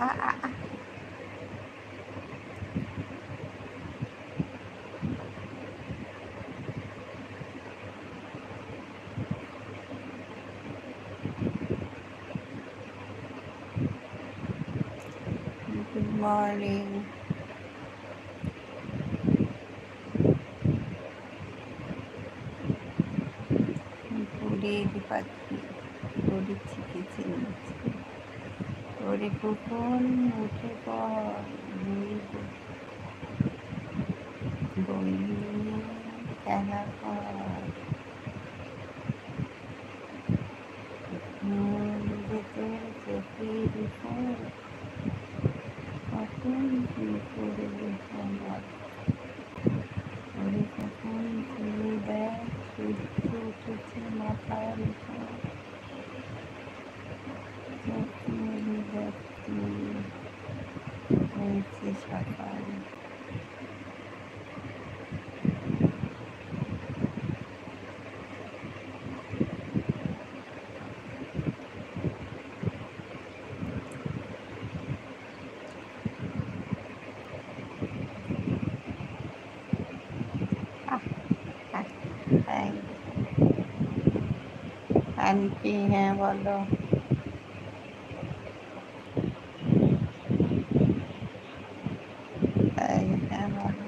ah, ah. Good morning. Good day, Good day, ওরে কুকুন উঠে পর বই খেলা কর ভেতর চোখের উপর কখন কি করবে আমার ওরে কখন ছেড়ে দেয় সূর্য উঠেছে মাথার উপর চোখ মেলে দেখতে হয়েছে সকাল আন্টি হ্যাঁ বলো হ্যাঁ বলো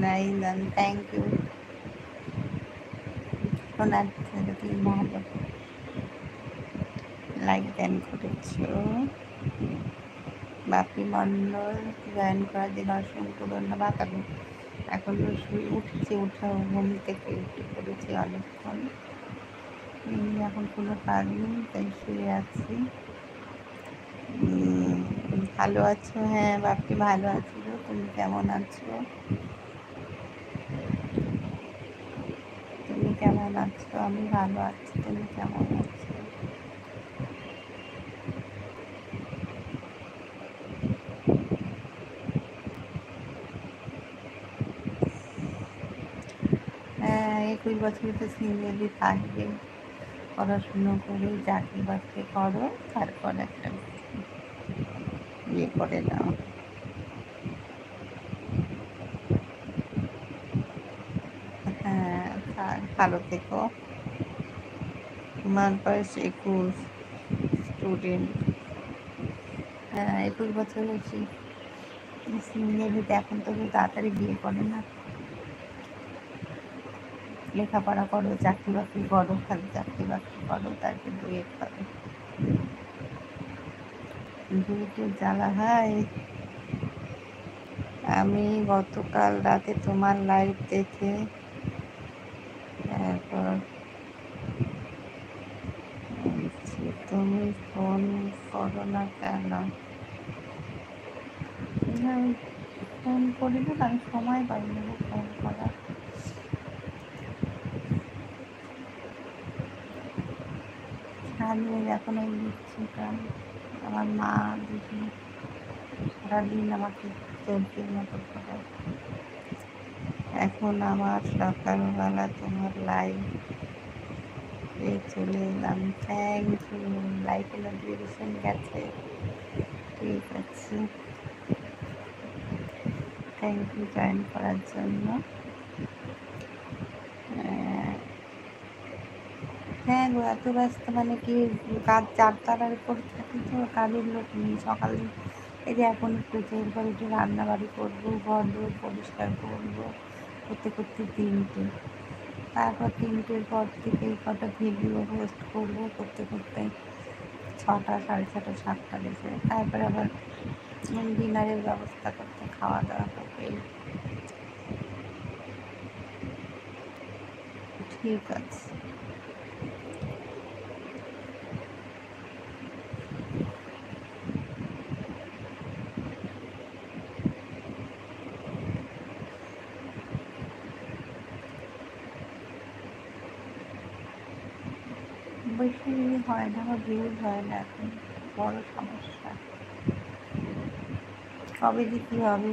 নাইলান থ্যাংক ইউ শোনার থেকে ভালো লাইক দেন করেছ বাপি মণ্ডল জয়েন করার জন্য অসংখ্য ধন্যবাদ আমি এখন শুয়ে উঠেছি, উঠে ঘুম থেকে উঠে পড়েছি অনেকক্ষণ। এখন কোনো কাজ নেই, তাই শুয়ে আছি। ভালো আছো? হ্যাঁ বাপি ভালো আছি তুমি কেমন আছো? তুমি কেমন আছো? আমি ভালো আছি, তুমি কেমন আছো? একুশ বছর তো সিঙ্গেলই থাকবে পড়াশুনো করে চাকরি বাকরি করো, তারপর একটা বিয়ে করে নাও। হ্যাঁ ভালো থেকো। তোমার বয়স একুশ স্টুডেন্ট হ্যাঁ একুশ বছর হয়েছি। সিঙ্গেলিতে এখন তো তাড়াতাড়ি বিয়ে করে না। লেখাপড়া করো, চাকরি বাকরি করো, খালি চাকরি বাকরি করো, তারপর ডুয়েট পাবে জ্বালা হয়। আমি গতকাল রাতে তোমার লাইভ দেখে তারপর তুমি ফোন করো না কেন? ফোন করি না আমি সময় পাই না ফোন করার। সারাদিন এখন ওই দিচ্ছি কারণ আমার মা, দিদি সারাদিন আমাকে চলতির মতো করে এখন আমার সকালবেলা তোমার লাইভ এ চলে এলাম। থ্যাংক ইউ লাইফে নোটিফিকেশন গেছে। ঠিক আছে। থ্যাংক ইউ জয়েন করার জন্য হ্যাঁ গো এত ব্যস্ত মানে কি কাজ চারতলার উপর থাকি তো, কাজের লোক নেই। সকালে এই যে এখন একটু এরপর একটু রান্না বাড়ি করব, ঘর দৌড় পরিষ্কার করব, করতে করতে তিনটে। তারপর তিনটের পর থেকে কটা ভিডিও পোস্ট করব, করতে করতে ছটা, সাড়ে ছটা, সাতটা বেজে তারপরে আবার ডিনারের ব্যবস্থা করতে খাওয়া দাওয়া করতে। ঠিক আছে। হয় না আমার ভিউজ হয় না এখন, বড় সমস্যা। কবে যে কী হবে?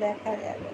দেখা যাবে